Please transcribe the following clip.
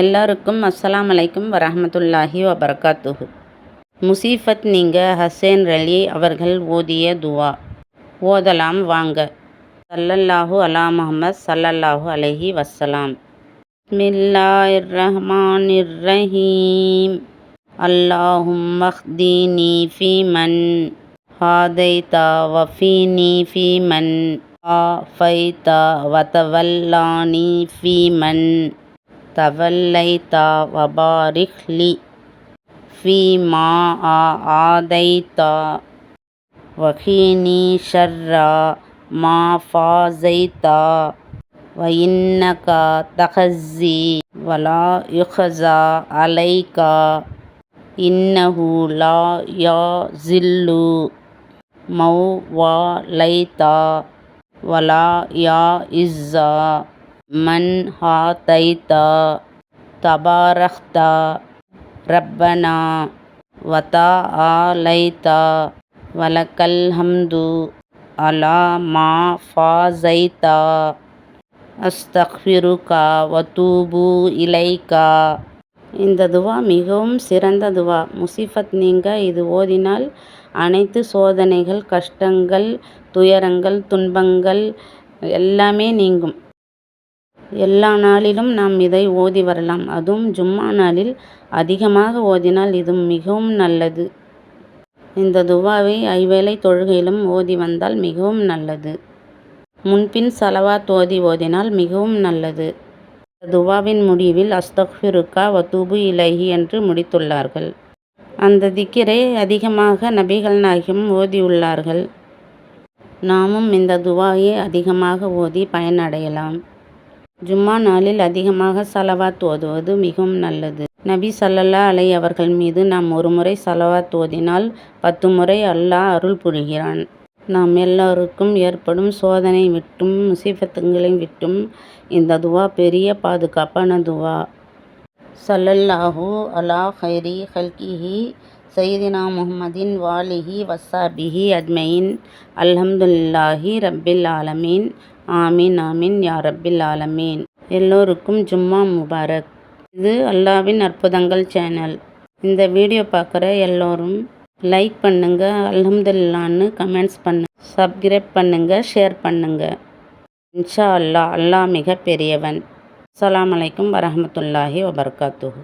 எல்லாருக்கும் அஸ்ஸலாம் அலைக்கும் வரஹமத்துல்லாஹி வபரகாத்துஹு. முசீஃபத் நீங்க ஹசேன் ரலி அவர்கள் ஓதிய துவா. ஓதலாம் வாங்க. சல்லல்லாஹு அலா முஹம்மத் சல்லல்லாஹு அலைஹி வஸ்ஸலாம். பிஸ்மில்லாஹிர் ரஹீம் அல்லாஹும் மஹ்தீனி ஃபீமன். ஹாதைதா வஃபீனி ஃபீமன். ஆஃபைதா வதவல்லானி ஃபீமன். توليت وبارك لي فيما آذيت وقني شر ما فازيت وإنك تخزي ولا يخزى عليك إنه لا يذل من واليت ولا يعز மன் ஹாதைதா தபாரஹ்தா ரப்பனா வதா ஆலைதா வலக்கல் ஹம்து அலா மா ஃபாசைதா அஸ்தக்ஃபிருகா வதூபு இலைக்கா இந்த துவா மிகவும் சிறந்த துவா. முசிஃபத் நீங்க இது ஓதினால் அனைத்து சோதனைகள் கஷ்டங்கள் துயரங்கள் துன்பங்கள் எல்லாமே நீங்கும். எல்லா நாளிலும் நாம் இதை ஓதி வரலாம். அதுவும் ஜும்மா நாளில் அதிகமாக ஓதினால் இது மிகவும் நல்லது. இந்த துவாவை ஐவேளை தொழுகையிலும் ஓதி வந்தால் மிகவும் நல்லது. முன்பின் சலவாத் ஓதி ஓதினால் மிகவும் நல்லது. துவாவின் முடிவில் அஸ்தக்ஃபிருக்கா வதூபு இலகி என்று முடித்துள்ளார்கள். அந்த திக்கிரை அதிகமாக நபிகள் நாயகம் ஓதியுள்ளார்கள். நாமும் இந்த துவாயை அதிகமாக ஓதி பயனடையலாம். ஜும்மா நாளில் அதிகமாக சலவாத் ஓதுவது மிகவும் நல்லது. நபி சல்லல்லா அலை அவர்கள் மீது நாம் ஒரு முறை சலவாத் ஓதினால் பத்து முறை அல்லாஹ் அருள் புரிகிறான். நாம் எல்லோருக்கும் ஏற்படும் சோதனை விட்டும் முசீபத்துங்களை விட்டும் இந்த துவா பெரிய பாதுகாப்பான துவா. சல்லல்லாஹூ அலா ஹைரி ஹல்கிஹி சைதினா முஹம்மதின் வாலிஹி வசாபிஹி அஜ்மையின். அல்ஹம்துல்லாஹி ரப்பில் ஆலமீன். ஆமீன் ஆமீன் யா ரப்பில் ஆலமீன். எல்லோருக்கும் ஜும்மா முபாரக். இது அல்லாவின் அற்புதங்கள் சேனல் இந்த வீடியோ பார்க்குற எல்லோரும் லைக் பண்ணுங்கள் அல்ஹம்துல்லான்னு கமெண்ட்ஸ் பண்ணு சப்ஸ்கிரைப் பண்ணுங்கள் ஷேர் பண்ணுங்கள் இன்ஷா அல்லா அல்லாஹ் மிக பெரியவன் அலாம் அலைக்கும் வரஹமத்துல்லாஹி வபர்காத்துஹு.